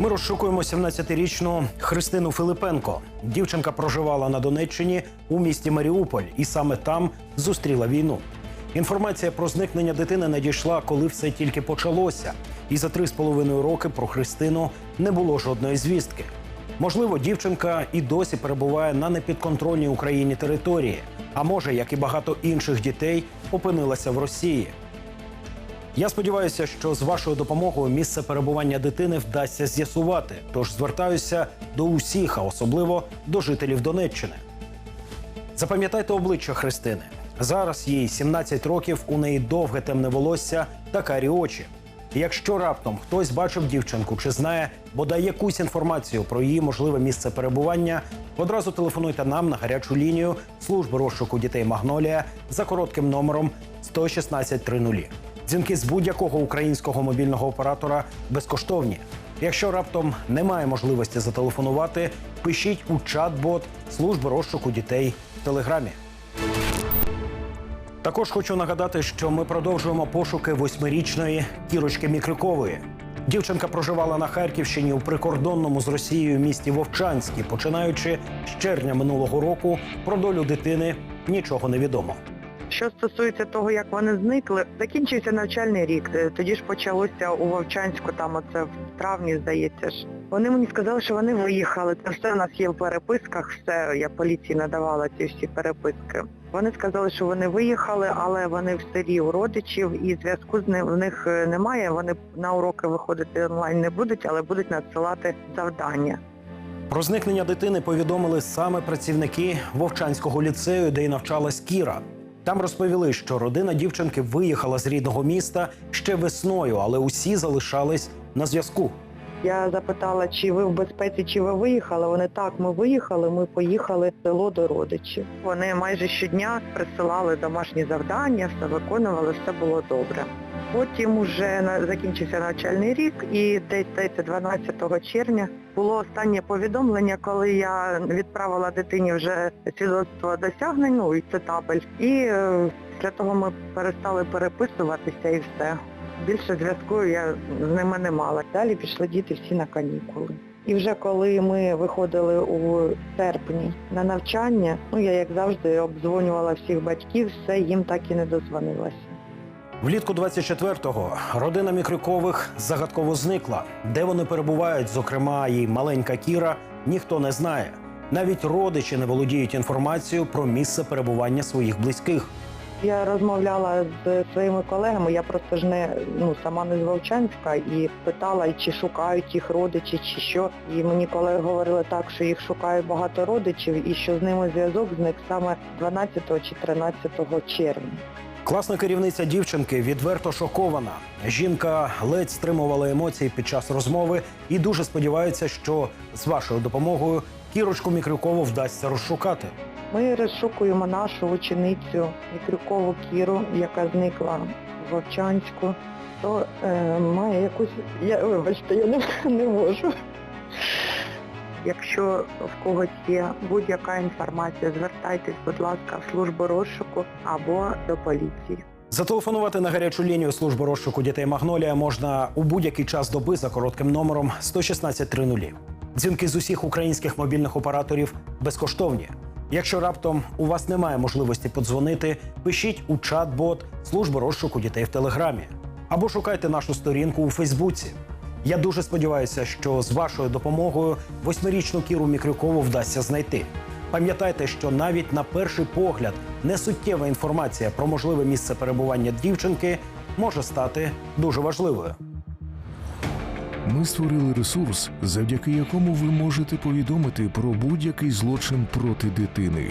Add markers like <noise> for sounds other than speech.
Ми розшукуємо 17-річну Христину Филипенко. Дівчинка проживала на Донеччині у місті Маріуполь і саме там зустріла війну. Інформація про зникнення дитини надійшла, коли все тільки почалося. І за три з половиною роки про Христину не було жодної звістки. Можливо, дівчинка і досі перебуває на непідконтрольній Україні території, а може, як і багато інших дітей, опинилася в Росії. Я сподіваюся, що з вашою допомогою місце перебування дитини вдасться з'ясувати. Тож звертаюся до усіх, а особливо до жителів Донеччини. Запам'ятайте обличчя Христини. Зараз їй 17 років, у неї довге темне волосся та карі очі. Якщо раптом хтось бачив дівчинку чи знає бодай якусь інформацію про її можливе місце перебування, одразу телефонуйте нам на гарячу лінію служби розшуку дітей Магнолія за коротким номером 11630. Дзвінки з будь-якого українського мобільного оператора безкоштовні. Якщо раптом немає можливості зателефонувати, пишіть у чат-бот служби розшуку дітей в телеграмі. Також хочу нагадати, що ми продовжуємо пошуки восьмирічної Кірочки Мікрикової. Дівчинка проживала на Харківщині у прикордонному з Росією місті Вовчанській. Починаючи з червня минулого року, про долю дитини нічого не відомо. Що стосується того, як вони зникли, закінчився навчальний рік. Е, Тоді ж почалося у Вовчанську, там оце в травні, здається ж. Вони мені сказали, що вони виїхали. Це все у нас є в переписках, все, я поліції надавала ці всі переписки. Вони сказали, що вони виїхали, але вони в селі у родичів і зв'язку з ним в них е, немає. Вони на уроки виходити онлайн не будуть, але будуть надсилати завдання. Про зникнення дитини повідомили саме працівники Вовчанського ліцею, де й навчалась Кіра. Там розповіли, що родина дівчинки виїхала з рідного міста ще весною, але усі залишались на зв'язку. Я запитала, чи ви в безпеці, чи ви виїхали. Вони так, ми виїхали, ми поїхали в село до родичів. Вони майже щодня присилали домашні завдання, все виконували, все було добре. Потім уже закінчився навчальний рік і десь 12 червня було останнє повідомлення, коли я відправила дитині вже свідоцтво досягнень, ну і це. І е, після того ми перестали переписуватися і все. Більше зв'язку я з ними не мала. Далі пішли діти всі на канікули. І вже коли ми виходили у серпні на навчання, ну я як завжди обдзвонювала всіх батьків, все їм так і не дозвонилася. Влітку 24-го родина Мікрикових загадково зникла. Де вони перебувають, зокрема, і маленька Кіра, ніхто не знає. Навіть родичі не володіють інформацією про місце перебування своїх близьких. Я розмовляла з своїми колегами, я просто ж не ну сама не з Вовчанська і питала, чи шукають їх родичі, чи що. І мені колеги говорили так, що їх шукає багато родичів і що з ними зв'язок зник саме 12 чи 13 червня. Класна керівниця дівчинки відверто шокована. Жінка ледь стримувала емоції під час розмови і дуже сподівається, що з вашою допомогою Кірочку Мікрикову вдасться розшукати. Ми розшукуємо нашу ученицю Мікрюкову Кіру, яка зникла в Вовчанську. То е, має якусь. Я вибачте, я не, <laughs> не можу. Якщо в когось є будь-яка інформація, звертайтесь, будь ласка, в службу розшуку або до поліції. Зателефонувати на гарячу лінію служби розшуку дітей Магнолія можна у будь-який час доби за коротким номером 11630. Дзвінки з усіх українських мобільних операторів безкоштовні. Якщо раптом у вас немає можливості подзвонити, пишіть у чат-бот служби розшуку дітей в Телеграмі або шукайте нашу сторінку у Фейсбуці. Я дуже сподіваюся, що з вашою допомогою восьмирічну Кіру Мікрюкову вдасться знайти. Пам'ятайте, що навіть на перший погляд несуттєва інформація про можливе місце перебування дівчинки може стати дуже важливою. Ми створили ресурс, завдяки якому ви можете повідомити про будь-який злочин проти дитини.